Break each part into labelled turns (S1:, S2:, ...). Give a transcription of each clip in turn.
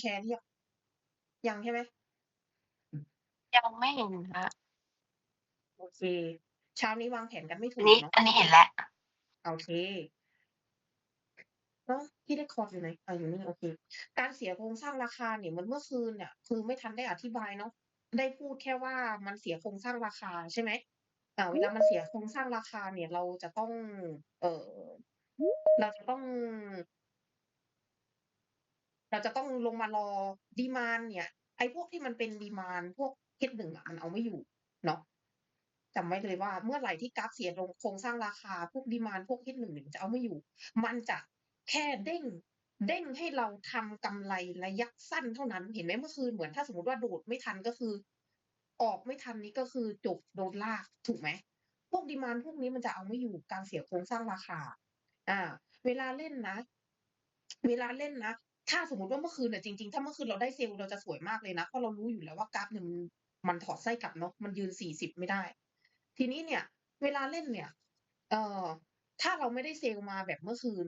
S1: แชร์หรือยังยังใช่ไหม
S2: ยังไม่เห็นค่ะ
S1: โอเคเช้านี้วางแผนกันไม่ถู
S2: อั
S1: ก
S2: นนี้
S1: เนาะ
S2: อันนี้เห็นแล้ว
S1: โอเคเนาะที่ได้คอร์ดอยู่ไหนอ่าอยู่นี่โอเค การเสียโครงสร้างราคาเนี่ยมันเมื่อคืนเนี่ยคือไม่ทันได้อธิบายเนาะได้พูดแค่ว่ามันเสียโครงสร้างราคาใช่ไหมอ่าเวลามันเสียโครงสร้างราคาเนี่ยเราจะต้อง เออเราจะต้อง เราจะต้องลงมารอดีมานเนี่ยไอ้พวกที่มันเป็นดีมานพวกเฮดหนึ่งมันเอาไม่อยู่เนาะจำไว้เลยว่าเมื่อไหร่ที่กราฟเสียลงโครงสร้างราคาพวกดีมานพวกเฮดหนึ่งเนี่ยมันจะเอาไม่อยู่ มันจะแค่เด้งเด้งให้เราทำกำไรระยะสั้นเท่านั้น เห็นไหมเมื่อคืนเหมือนถ้าสมมติว่าโดดไม่ทันก็คือ ออกไม่ทันนี้ก็คือจบโดนลากถูกไหมพวกดีมานพวกนี้มันจะเอาไม่อยู่การเสียโครงสร้างราคา อ่า เวลาเล่นนะ เวลาเล่นนะ ถ้าสมมติว่าเมื่อคืนเนี่ยจริงๆ ถ้าเมื่อคืนเราได้เซลล์เราจะสวยมากเลยนะ เพราะเรารู้อยู่แล้วว่ากราฟเนี่ยมันมันถอดไส้กลับเนาะมันยืนสี่สิบไม่ได้ ทีนี้เนี่ย เวลาเล่นเนี่ย เอ่อถ้าเราไม่ได้เซลล์มาแบบเมื่อคืน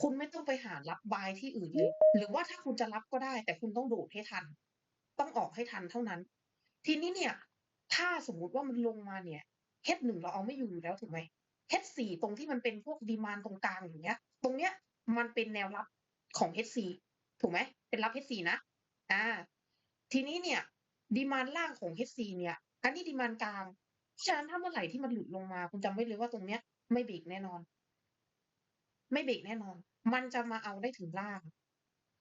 S1: คุณไม่ต้องไปหารับบายที่อื่นเลย หรือว่าถ้าคุณจะรับก็ได้ แต่คุณต้องโดดให้ทัน ต้องออกให้ทันเท่านั้น ทีนี้เนี่ย ถ้าสมมติว่ามันลงมาเนี่ยเฮดหนึ่งเราเอาไม่อยู่อยู่แล้วถูกไหมเฮดสี่ตรงที่มันเป็นพวกดีมานตรงกลางอย่างเงี้ย ตรงเนี้ยมันเป็นแนวรับ ของ H4 ถูกไหมเป็นรับ H4 นะอ่า ทีนี้เนี่ย ดีมานล่างของ H4 เนี่ย อันนี้ดีมานกลางฉะนั้นถ้าเมื่อไหร่ที่มันหลุดลงมา คุณจำไว้เลยว่าตรงเนี้ย ไม่เบรกแน่นอน ไม่เบรกแน่นอน มันจะมาเอาได้ถึงล่าง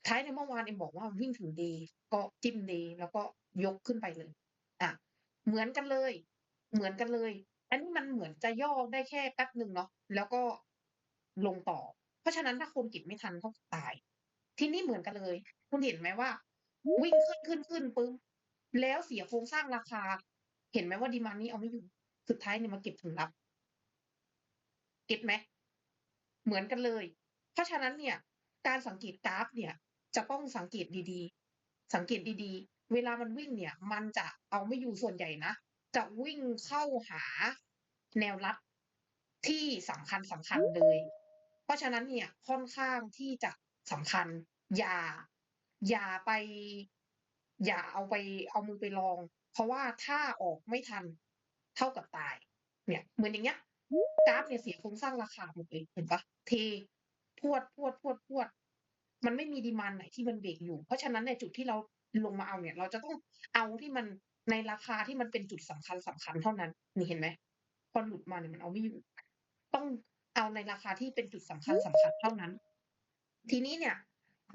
S1: ท้ายในเมื่อวานเอ็มบอกว่าวิ่งถึงดย์ก็จิ้มดย์แล้วก็ยกขึ้นไปเลย อะ เหมือนกันเลย เหมือนกันเลย อันนี้มันเหมือนจะย่อได้แค่แป๊บหนึ่งเนาะแล้วก็ลงต่อ ราะฉะนั้นถ้าคนกิดไม่ทันเขาตาย ทีนี้เหมือนกันเลย คุณเห็นไหมว่า วิ่งขึ้นขึ้นขึ้นปึ้งแล้วเสียโครงสร้างราคา เห็นไหมว่าดีมานนี้เอาไม่อยู่ สุดท้ายเนี่ยมาเก็บถึงรับเก็ตไหมเหมือนกันเลย เพราะฉะนั้นเนี่ย การสังเกตกราฟเนี่ย จะต้องสังเกตดีๆ สังเกตดีๆ เวลามันวิ่งเนี่ย มันจะเอาไม่อยู่ส่วนใหญ่นะจะวิ่งเข้าหาแนวรับที่สำคัญสำคัญเลย เพราะฉะนั้นเนี่ยค่อนข้างที่จะสำคัญ อย่าอย่าไป อย่าเอาไปเอามือไปลอง เพราะว่าถ้าออกไม่ทันเท่ากับตาย เนี่ยเหมือนอย่างเงี้ยกราฟเนี่ยเสียโครงสร้างราคาหมดเลยเห็นปะเทพวดพวดพวดพวด มันไม่มีดีมานไหนที่มันเบรกอยู่ เพราะฉะนั้นในจุดที่เราลงมาเอาเนี่ย เราจะต้องเอาที่มันในราคาที่มันเป็นจุดสำคัญสำคัญเท่านั้น นี่เห็นไหมพอหลุดมาเนี่ยมันเอาไม่อยู่ ต้อง เอาในราคาที่เป็นจุดสำคัญสำคัญเท่านั้น ทีนี้เนี่ย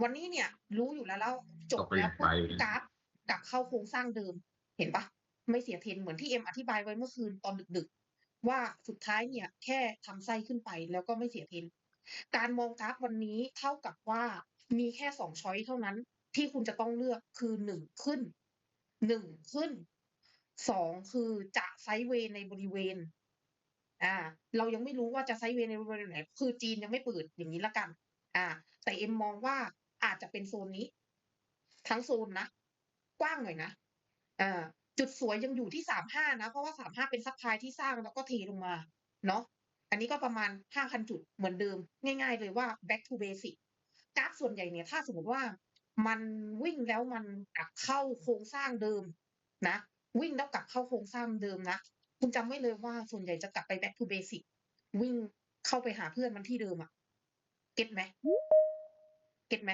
S1: วันนี้เนี่ย รู้อยู่แล้วแล้วจบแล้วปุ๊บกราฟกลับเข้าโครงสร้างเดิม เห็นปะไม่เสียเทรนเหมือนที่เอ็มอธิบายไว้เมื่อคืนตอนดึก ๆ ว่าสุดท้ายเนี่ย แค่ทำไส้ขึ้นไปแล้วก็ไม่เสียเทรนการมองกราฟวันนี้เท่ากับว่ามีแค่สองช้อยเท่านั้น ที่คุณจะต้องเลือกคือหนึ่งขึ้นหนึ่งขึ้นสองคือจะไซด์เวย์ในบริเวณ อ่า เรายังไม่รู้ว่าจะไซเวย์ในบริเวณไหน คือจีนยังไม่เปิดอย่างนี้ละกัน อ่า แต่เอ็มมองว่าอาจจะเป็นโซนนี้ ทั้งโซนนะกว้างหน่อยนะอ่าจุดสวยยังอยู่ที่สามห้านะ เพราะว่าสามห้าเป็นซัพพลายที่สร้างแล้วก็เทลงมา เนาะอันนี้ก็ประมาณห้าพันจุดเหมือนเดิม ง่ายๆเลยว่า back to basic กราฟส่วนใหญ่เนี่ย ถ้าสมมติว่ามันวิ่งแล้วมันกลับเข้าโครงสร้างเดิมนะ วิ่งแล้วกลับเข้าโครงสร้างเดิมนะ คุณจำไว้เลยว่าส่วนใหญ่จะกลับไป back to basic วิ่งเข้าไปหาเพื่อนมันที่เดิมอะเก็ตไหมเก็ตไหม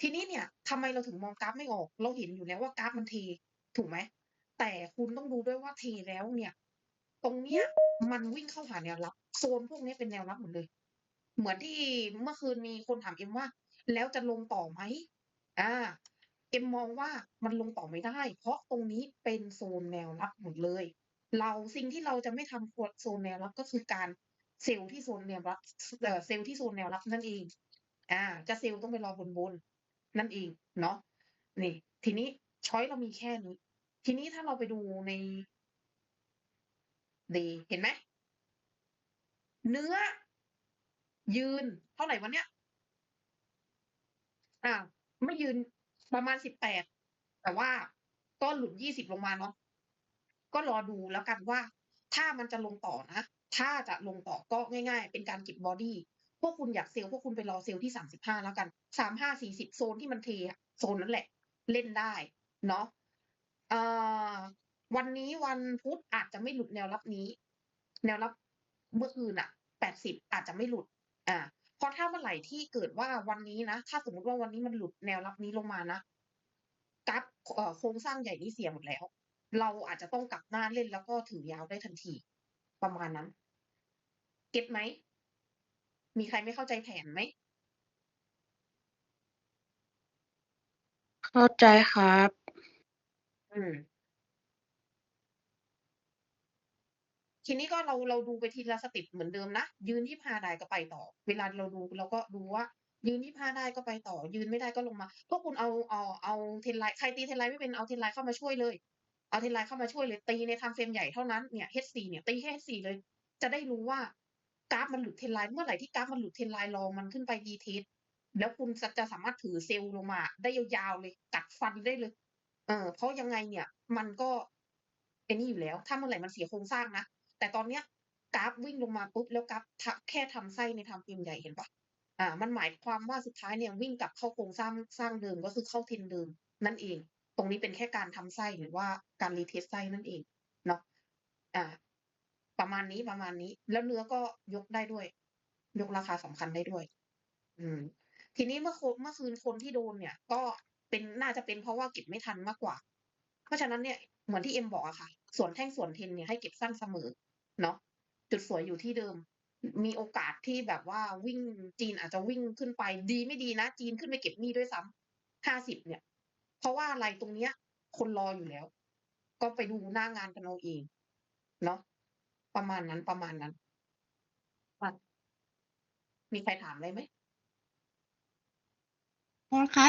S1: ทีนี้เนี่ยทำไมเราถึงมองกราฟไม่ออก เราเห็นอยู่แล้วว่ากราฟมันเท ถูกไหม แต่คุณต้องดูด้วยว่าเทแล้วเนี่ย ตรงเนี้ยมันวิ่งเข้าหาแนวรับ โซนพวกนี้เป็นแนวรับหมดเลย เหมือนที่เมื่อคืนมีคนถามเอ็มว่า แล้วจะลงต่อไหมอ่า เอ็มมองว่ามันลงต่อไม่ได้ เพราะตรงนี้เป็นโซนแนวรับหมดเลย เราสิ่งที่เราจะไม่ทำโซนแนวรับก็คือการเซลล์ที่โซนแนวรับเซลล์ที่โซนแนวรับนั่นเอง อ่า จะเซลล์ต้องไปรอบนบนนั่นเองเนาะนี่ ทีนี้ช้อยเรามีแค่นี้ ทีนี้ถ้าเราไปดูในดีเห็นไหมเนื้อ ยืนเท่าไหร่วันเนี้ยอ่าไม่ยืนประมาณสิบแปดแต่ว่าก็หลุดยี่สิบลงมาเนาะ ก็รอดูแล้วกันว่า ถ้ามันจะลงต่อนะ ถ้าจะลงต่อก็ง่าย ๆ เป็นการเก็บบอดี้พวกคุณอยากเซลล์พวกคุณไปรอเซลล์ที่สามสิบห้าแล้วกันสามห้าสี่สิบโซนที่มันเทโซนนั้นแหละ เล่นได้ เนาะวันนี้วันพุธอาจจะไม่หลุดแนวรับนี้ แนวรับเมื่อคืนอะแปดสิบอาจจะไม่หลุด อ่าเพราะถ้าเมื่อไหร่ที่เกิดว่าวันนี้นะ ถ้าสมมติว่าวันนี้มันหลุดแนวรับนี้ลงมานะกราฟโครงสร้างใหญ่นี้เสียหมดแล้ว เราอาจจะต้องกลับหน้าเล่นแล้วก็ถือยาวได้ทันที ประมาณนั้น เก็ตไหม มีใครไม่เข้าใจแผนไหม
S3: เข้าใจครับ
S1: อืม ทีนี้ก็เราเราดูไปทีละสเต็ปเหมือนเดิมนะ ยืนยี่ห้าได้ก็ไปต่อ เวลาเราดูเราก็ดูว่า ยืนยี่ห้าได้ก็ไปต่อ ยืนไม่ได้ก็ลงมา พวกคุณเอาเอาเอาเทรนไลน์ใครตีเทรนไลน์ไม่เป็นเอาเทรนไลน์เข้ามาช่วยเลย เอาเทนไลน์เข้ามาช่วยเลยตีในทม์เฟรมใหญ่เท่านั้นเนี่ย H4 เนี่ยตีแค่ H4 เลย จะได้รู้ว่ากราฟมันหลุดเทนไลน์เมื่อไหร่ที่กราฟมันหลุดเทนไลน์รองมันขึ้นไปดีเทสแล้วคุณจะสามารถถือเซลล์ลงมา ได้ยาวๆเลยกัดฟันได้เลย เออเพราะยังไงเนี่ย มันก็ไอ้นี่อยู่แล้ว ถ้าเมื่อไหร่มันเสียโครงสร้างนะ แต่ตอนเนี้ยกราฟวิ่งลงมาปุ๊บแล้วกราฟแค่ทำไส้ในทำฟิล์มใหญ่เห็นปะอ่า มันหมายความว่าสุดท้ายเนี่ยวิ่งกลับเข้าโครงสร้างสร้างเดิมก็คือเข้าเทนเดิมนั่นเอง ตรงนี้เป็นแค่การทำไส้หรือว่าการรีเทสไส้นั่นเองเนาะอ่า ประมาณนี้ประมาณนี้ แล้วเนื้อก็ยกได้ด้วย ยกราคาสำคัญได้ด้วย อืม ทีนี้เมื่อคเมื่อคืนคนที่โดนเนี่ย ก็เป็นน่าจะเป็นเพราะว่าเก็บไม่ทันมากกว่า เพราะฉะนั้นเนี่ยเหมือนที่เอ็มบอกอะค่ะ ส่วนแท่งส่วนเทนเนี่ยให้เก็บสั้นเสมอ เนาะจุดสวยอยู่ที่เดิม มีโอกาสที่แบบว่าวิ่งจีนอาจจะวิ่งขึ้นไปดีไม่ดีนะ จีนขึ้นไปเก็บนี้ด้วยซ้ำห้าสิบเนี่ย เพราะว่าอะไรตรงเนี้ย คนรออยู่แล้ว ก็ไปดูหน้างานกันเอาเองเนาะประมาณนั้นประมาณนั้นมีใครถามอะไรไหม
S3: พอครับ